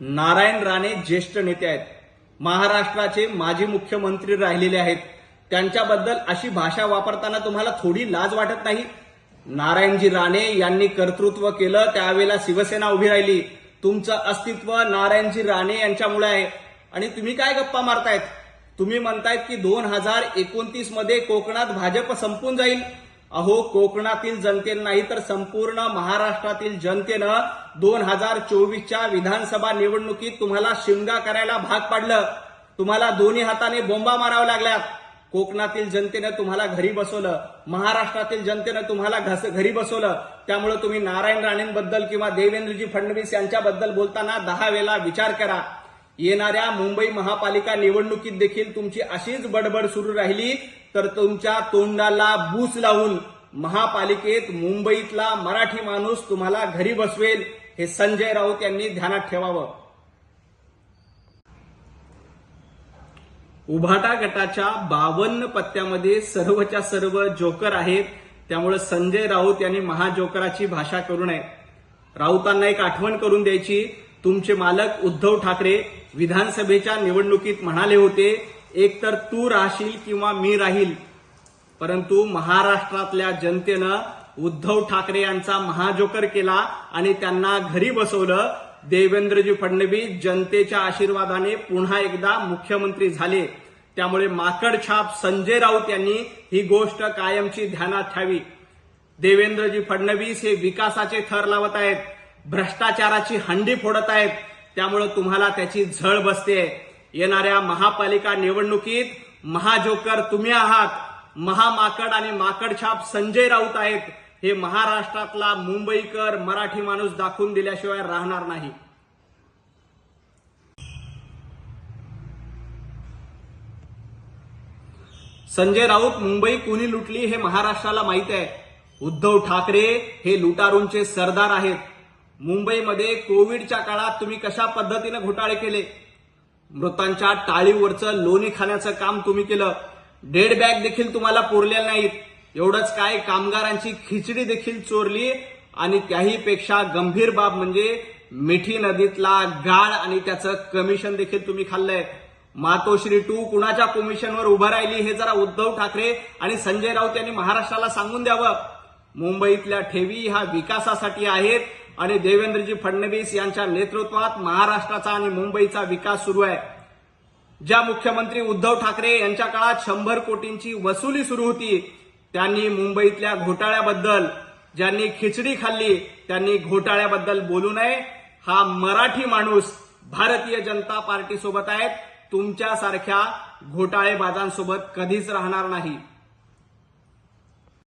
नारायण राणे ज्येष्ठ नेते आहेत. महाराष्ट्राचे माजी मुख्यमंत्री राहिलेले आहेत. त्यांच्याबद्दल अशी भाषा वापरताना तुम्हाला थोडी लाज वाटत नाही? नारायणजी राणे यांनी कर्तृत्व केलं त्यावेळेला शिवसेना उभी राहिली. तुमचं अस्तित्व नारायणजी राणे यांच्यामुळे आहे. आणि तुम्ही काय गप्पा मारतायत? तुम्ही म्हणतायत की दोन हजार एकोणतीसमध्ये कोकणात भाजप संपून जाईल. अहो कोकणातील जनतेनं नाही तर संपूर्ण महाराष्ट्रातील जनतेनं दोन हजार चोवीसच्या विधानसभा निवडणुकीत तुम्हाला शिमगा करायला भाग पाडलं. तुम्हाला दोन्ही हाताने बोंबा माराव्या लागल्यात. कोकणातील जनतेनं तुम्हाला घरी बसवलं. महाराष्ट्रातील जनतेनं तुम्हाला घस- घरी बसवलं. त्यामुळे तुम्ही नारायण राणेंबद्दल किंवा देवेंद्रजी फडणवीस यांच्याबद्दल बोलताना दहा वेळा विचार करा. येणाऱ्या मुंबई महापालिका निवडणुकीत देखील तुमची अशीच बडबड सुरू राहिली तर तुमच्या तोंडाला बूस लावून महापालिकेत मुंबईतला मराठी माणूस तुम्हाला घरी बसवेल हे संजय राऊत यांनी ध्यानात ठेवावं. उभाटा गटाच्या बावन्न पत्त्यामध्ये सर्वच्या सर्व जोकर आहेत. त्यामुळे संजय राऊत यांनी महाजोकराची भाषा करू नये. राऊतांना एक आठवण करून द्यायची. तुमचे मालक उद्धव ठाकरे विधानसभेच्या निवडणुकीत म्हणाले होते एक तर तू राहशील किंवा मी राहील. परंतु महाराष्ट्रातल्या जनतेनं उद्धव ठाकरे यांचा महाजोकर केला आणि त्यांना घरी बसवलं. देवेंद्रजी फडणवीस जनतेच्या आशीर्वादाने पुन्हा एकदा मुख्यमंत्री झाले. त्यामुळे माकडछाप संजय राऊत यांनी ही गोष्ट कायमची ध्यानात ठेवी देवेंद्रजी फडणवीस हे विकासाचे थर लावत आहेत. भ्रष्टाचाराची हंडी फोडत आहेत. त्यामुळे तुम्हाला त्याची झळ बसते. येणाऱ्या महापालिका निवडणुकीत महाजोकर तुम्ही आहात. महामाकड आणि माकडछाप संजय राऊत आहेत. हे महाराष्ट्रातला मुंबईकर मराठी माणूस दाखवून दिल्याशिवाय राहणार नाही. संजय राऊत मुंबई कुणी लुटली हे महाराष्ट्राला माहीत आहे. उद्धव ठाकरे हे लुटारूंचे सरदार आहेत. मुंबईमध्ये कोविडच्या काळात तुम्ही कशा पद्धतीनं घोटाळे केले? मृतांच्या टाळीवरचं लोणी खाण्याचं काम तुम्ही केलं. डेड बॅग देखील तुम्हाला पुरलेल्या नाहीत. एवढंच काय कामगारांची खिचडी देखील चोरली आणि त्याही पेक्षा गंभीर बाब म्हणजे मिठी नदीतला गाळ आणि त्याचं कमिशन देखील तुम्ही खाल्लंय. मातोश्री टू कुणाच्या कमिशनवर उभं राहिली हे जरा उद्धव ठाकरे आणि संजय राऊत यांनी महाराष्ट्राला सांगून द्यावं. मुंबईतल्या ठेवी ह्या विकासासाठी आहेत. आणि देवेंद्रजी फडणवीस यांच्या नेतृत्वात महाराष्ट्राचा आणि मुंबईचा विकास सुरू आहे. ज्या मुख्यमंत्री उद्धव ठाकरे यांच्या काळात शंभर कोटींची वसुली सुरू होती त्यांनी मुंबईतल्या घोटाळ्याबद्दल ज्यांनी खिचडी खाल्ली त्यांनी घोटाळ्याबद्दल बोलू नये. हा मराठी माणूस भारतीय जनता पार्टी सोबत आहेत. तुमच्यासारख्या घोटाळेबाजांसोबत कधीच राहणार नाही.